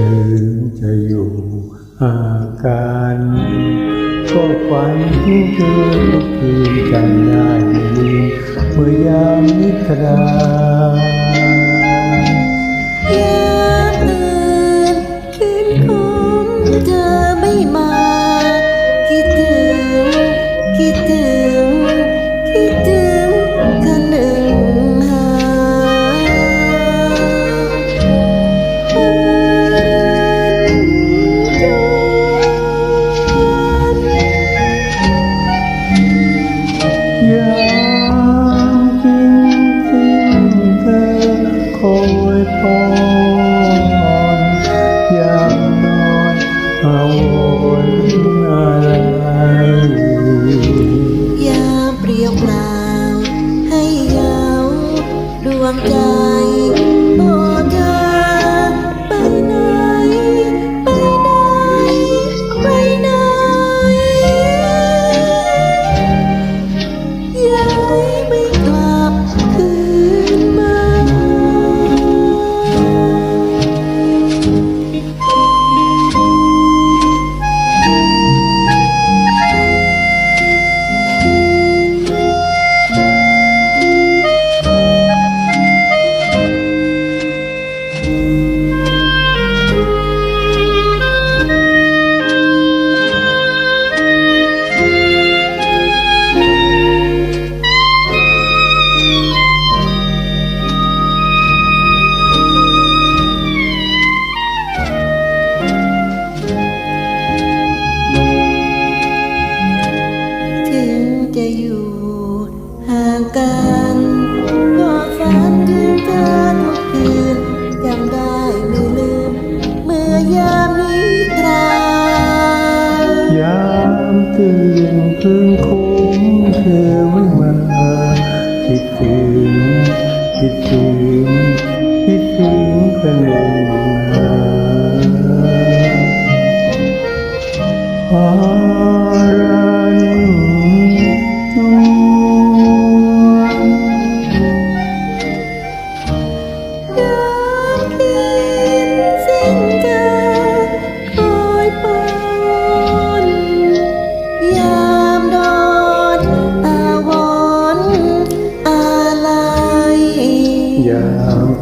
ถึงจะอยู่อาการก็ฝันที่เธอคืนกันได้เมื่อยามนิทรา ยามเปรียวเปล่าให้เยาดวงใจ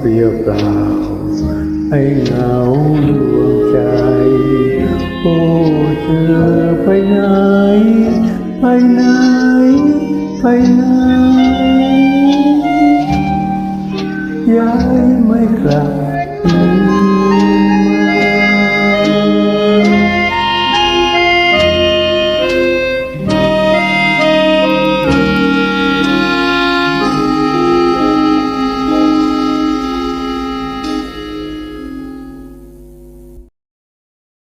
เปียบเปล่าให้เหงาดวงใจ โอ้เธอไปไหน ไปไหน ไปไหนย้ายไม่กลับ